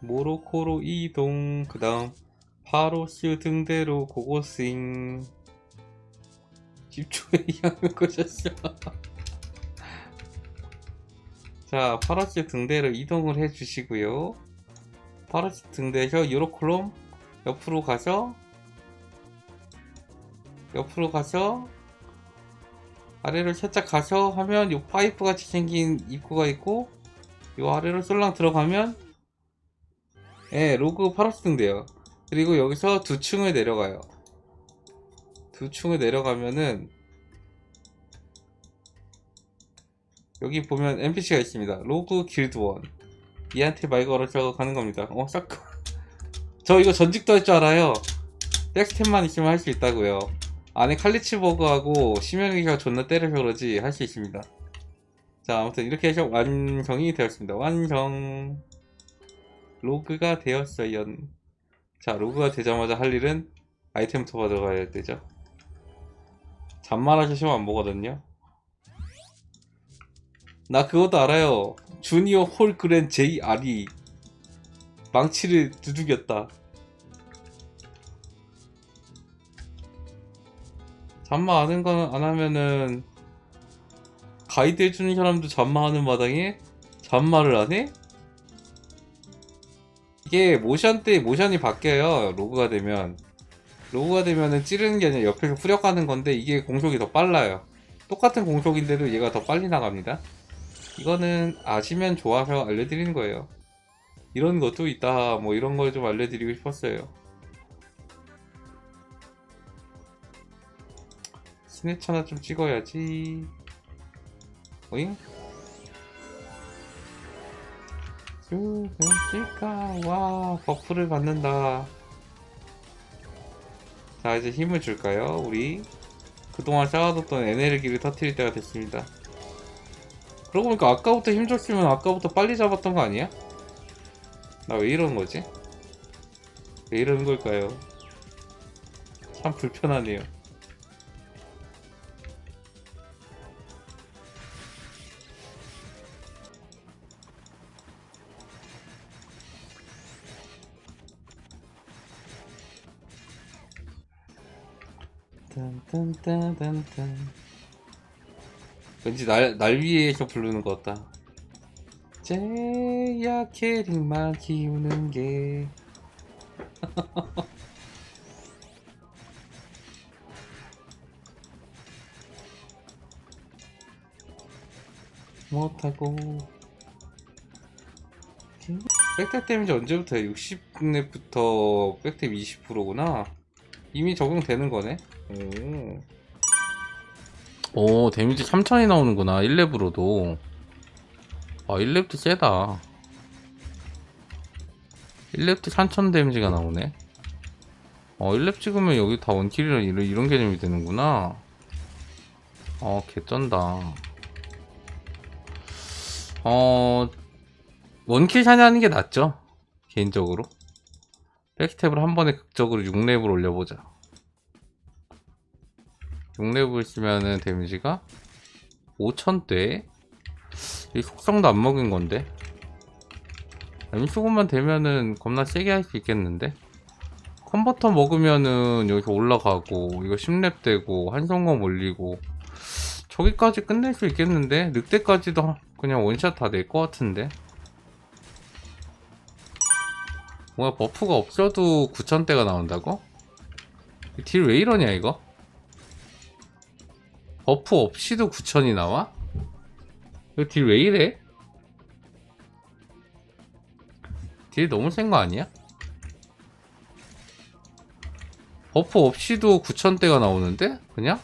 모로코로 이동. 그 다음 파로슈 등대로 고고싱. 10초에 향을 거셨어. 자 파로슈 등대로 이동을 해 주시고요. 파로슈 등대에서 유로콜롬 옆으로 가서 옆으로 가서 아래로 살짝 가서 하면 요 파이프 같이 생긴 입구가 있고 요 아래로 쏠랑 들어가면 예 로그 파로스 등대요. 그리고 여기서 두 층을 내려가요. 두 층을 내려가면은 여기 보면 NPC가 있습니다. 로그 길드원. 얘한테 말 걸어서 가는 겁니다. 어 싹. 저 이거 전직도 할 줄 알아요. 백스텝만 있으면 할 수 있다고요. 안에 칼리치버그하고 심연기가 존나 때려서 그러지 할 수 있습니다. 자 아무튼 이렇게 해서 완성이 되었습니다. 완성 로그가 되었어요 자 로그가 되자마자 할 일은 아이템부터 받아가야 되죠. 잔말하시면 안 보거든요. 나 그것도 알아요. 주니어 홀그랜 JR이 망치를 두들겼다. 잠마 아는 거는 안 하면은 가이드 해주는 사람도 잠마하는 마당에 잠마를 안 해? 이게 모션 때 모션이 바뀌어요 로그가 되면. 로그가 되면은 찌르는 게 아니라 옆에서 후려가는 건데 이게 공속이 더 빨라요. 똑같은 공속인데도 얘가 더 빨리 나갑니다. 이거는 아시면 좋아서 알려드리는 거예요. 이런 것도 있다 뭐 이런 걸 좀 알려드리고 싶었어요. 스네처나 좀 찍어야지. 오잉? 쭉 찍까 와 버프를 받는다 자 이제 힘을 줄까요 우리 그동안 쌓아뒀던 에너지를 터트릴 때가 됐습니다 그러고 보니까 아까부터 힘 줬으면 아까부터 빨리 잡았던 거 아니야? 나 왜 이러는 거지? 왜 이러는 걸까요? 참 불편하네요 딴딴딴딴딴 왠지 날, 날 위에서 부르는 것 같다. 제야 캐릭만 키우는 게. 못하고. 백탭 데미지 언제부터 60렙부터 백탭 20%구나. 이미 적용되는 거네 오. 오 데미지 3000이 나오는구나 1렙으로도. 아 1렙도 세다. 1렙도 3000 데미지가 나오네. 어 1렙 찍으면 여기 다 원킬이라 이런, 이런 개념이 되는구나. 어 개쩐다. 어 원킬 샤냐하는 게 낫죠 개인적으로. 백스텝을 한 번에 극적으로 6렙을 올려보자 6렙을 쓰면은 데미지가 5000대? 이 속성도 안 먹인 건데? 엠수고만 되면은 겁나 세게 할 수 있겠는데? 컨버터 먹으면은 여기서 올라가고 이거 10렙 되고 한성검 올리고 저기까지 끝낼 수 있겠는데? 늑대까지도 그냥 원샷 다 낼 것 같은데? 뭔가 버프가 없어도 9000대가 나온다고? 딜 왜 이러냐 이거? 버프 없이도 9000이 나와? 이거 딜 왜 이래? 딜 너무 센 거 아니야? 버프 없이도 9000대가 나오는데? 그냥?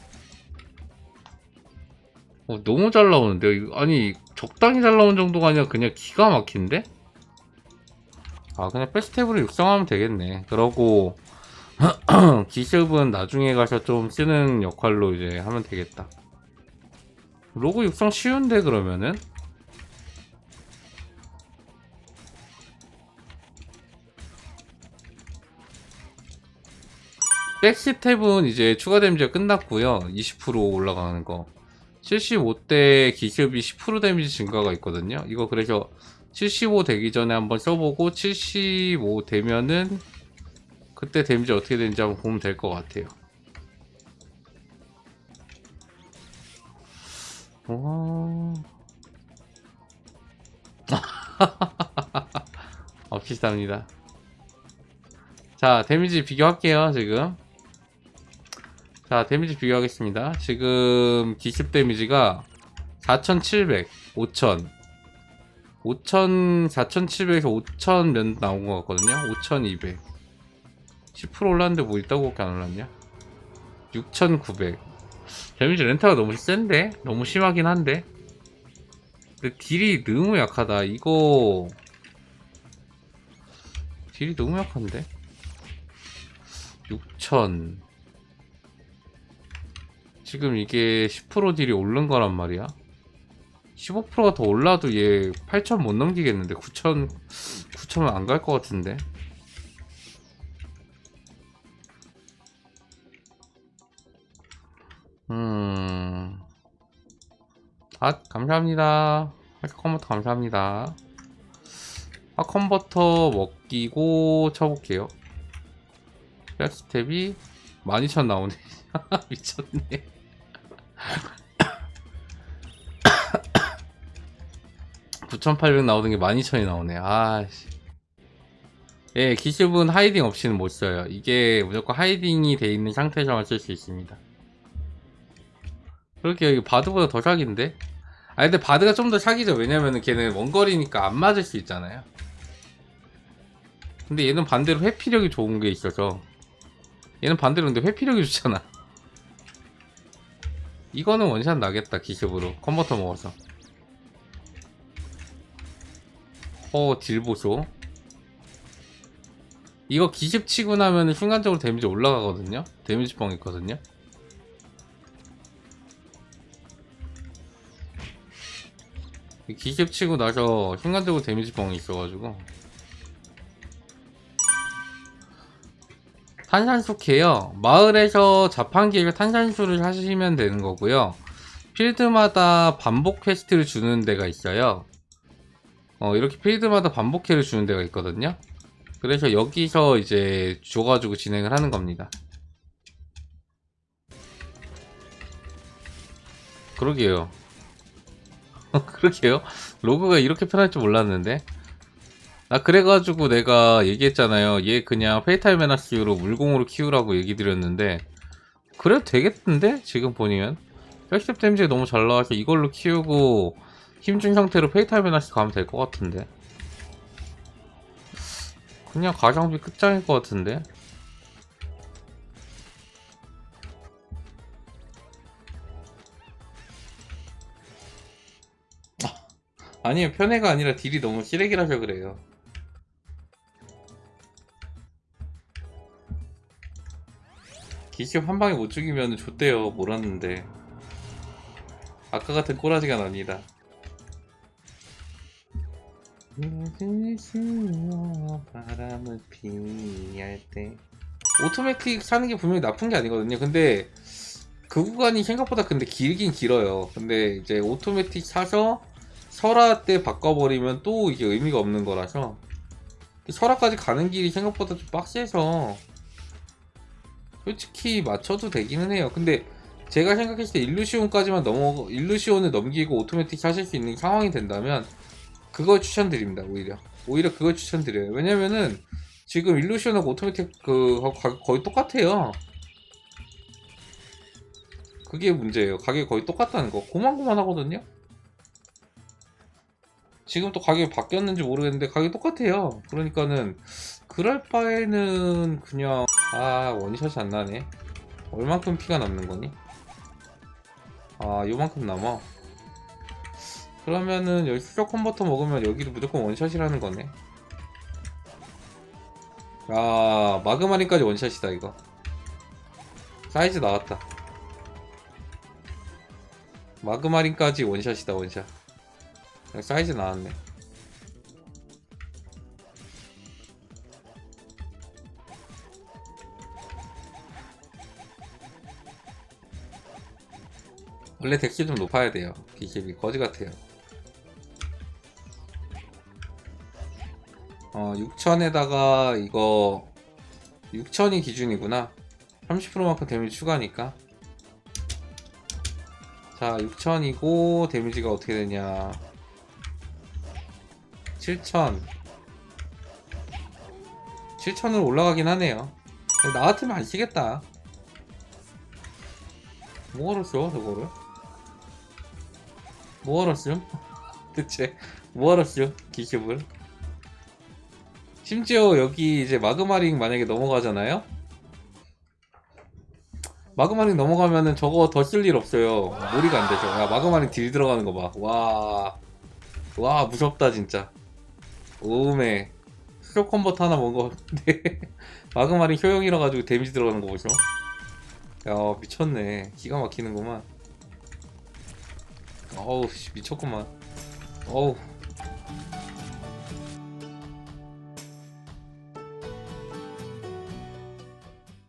어, 너무 잘 나오는데? 아니 적당히 잘 나온 정도가 아니라 그냥 기가 막힌데? 아 그냥 패스탭으로 육성하면 되겠네 그러고 기습은 나중에 가서 좀 쓰는 역할로 이제 하면 되겠다. 로고 육성 쉬운데 그러면은? 백스텝은 이제 추가 데미지가 끝났고요. 20% 올라가는 거. 75대 기습이 10% 데미지 증가가 있거든요. 이거 그래서 75 되기 전에 한번 써보고 75 되면은 그때 데미지 어떻게 되는지 한번 보면 될 것 같아요. 와. 어, 비슷합니다. 자, 데미지 비교할게요, 지금. 자, 데미지 비교하겠습니다. 지금 기습 데미지가 4,700, 5,000. 5,000, 4,700에서 5,000몇 나온 것 같거든요. 5,200. 10% 올랐는데 뭐 있다고 안 올랐냐? 6,900. 데미지 렌타가 너무 센데? 너무 심하긴 한데? 근데 딜이 너무 약하다. 이거 딜이 너무 약한데? 6천 지금 이게 10% 딜이 오른 거란 말이야 15%가 더 올라도 얘 8천 못 넘기겠는데 9천 9천은 안 갈 것 같은데 음 아, 감사합니다. 컴버터 감사합니다. 아, 컨버터 먹기고 쳐볼게요. 백스텝이 12,000 나오네. 미쳤네. (9,800) 나오던 게 12,000이 나오네 아씨 예 기습은 하이딩 없이는 못 써요 이게 무조건 하이딩이 돼 있는 상태에서만 쓸 수 있습니다 그렇게 여기 바드보다 더 사기인데? 아 근데 바드가 좀 더 사기죠. 왜냐면은 걔는 원거리니까 안 맞을 수 있잖아요. 근데 얘는 반대로 회피력이 좋은 게 있어서. 얘는 반대로 근데 회피력이 좋잖아. 이거는 원샷 나겠다 기습으로. 컨버터 먹어서. 어 딜보소. 이거 기습 치고 나면 순간적으로 데미지 올라가거든요? 데미지 뻥 있거든요 기습 치고 나서 순간적으로 데미지 뻥이 있어가지고. 탄산수 캐요. 마을에서 자판기에 탄산수를 하시면 되는 거고요. 필드마다 반복 퀘스트를 주는 데가 있어요. 어 이렇게 필드마다 반복 캐를 주는 데가 있거든요. 그래서 여기서 이제 줘가지고 진행을 하는 겁니다. 그러게요 그러게요. 로그가 이렇게 편할 줄 몰랐는데. 나 그래가지고 내가 얘기했잖아요. 얘 그냥 페이탈 메나스로 물공으로 키우라고 얘기 드렸는데 그래도 되겠는데? 지금 보니면 백스텝 데미지가 너무 잘 나와서 이걸로 키우고 힘준 상태로 페이탈 메나스 가면 될 것 같은데 그냥 가성비 끝장일 것 같은데 아니요 편애가 아니라 딜이 너무 쓰레기라서 그래요. 기습 한 방에 못 죽이면 좋대요. 몰았는데. 아까 같은 꼬라지가 납니다. 바람을 피할 때. 오토매틱 사는 게 분명히 나쁜 게 아니거든요. 근데 그 구간이 생각보다 근데 길긴 길어요. 근데 이제 오토매틱 사서 설화 때 바꿔버리면 또 이게 의미가 없는 거라서. 설화까지 가는 길이 생각보다 좀 빡세서 솔직히 맞춰도 되기는 해요. 근데 제가 생각했을 때 일루시온까지만 넘어 일루시온을 넘기고 오토매틱 사실 수 있는 상황이 된다면 그걸 추천드립니다 오히려. 오히려 그걸 추천드려요. 왜냐면은 지금 일루시온하고 오토매틱 그 거의 똑같아요. 그게 문제예요. 가격이 거의 똑같다는 거. 고만고만 하거든요 지금 또 가격이 바뀌었는지 모르겠는데 가격이 똑같아요. 그러니까는 그럴 바에는 그냥 아 원샷이 안 나네. 얼만큼 피가 남는 거니? 아 요만큼 남아. 그러면은 여기 수적 컨버터 먹으면 여기도 무조건 원샷이라는 거네. 아 마그마린까지 원샷이다 이거. 사이즈 나왔다. 마그마린까지 원샷이다 원샷 사이즈 나왔네. 원래 덱시 좀 높아야 돼요. 기십이 거지 같아요. 어 6천에다가 이거 6천이 기준이구나. 30%만큼 데미지 추가니까. 자 6천이고 데미지가 어떻게 되냐 7천. 7천으로 올라가긴 하네요. 나 같으면 안 쓰겠다. 뭐하러 써 저거를? 뭐하러 씀? 대체 뭐하러 써 기습을? 심지어 여기 이제 마그마링 만약에 넘어가잖아요? 마그마링 넘어가면은 저거 더 쓸 일 없어요. 몰이가 안 되죠. 야 마그마링 딜 들어가는 거봐와와. 와, 무섭다 진짜 오메 수족 컨버터 하나 먹은 거 같은데. 마그마린 효용이라 가지고 데미지 들어가는 거 보죠. 야 미쳤네. 기가 막히는구만. 어우 씨, 미쳤구만. 어우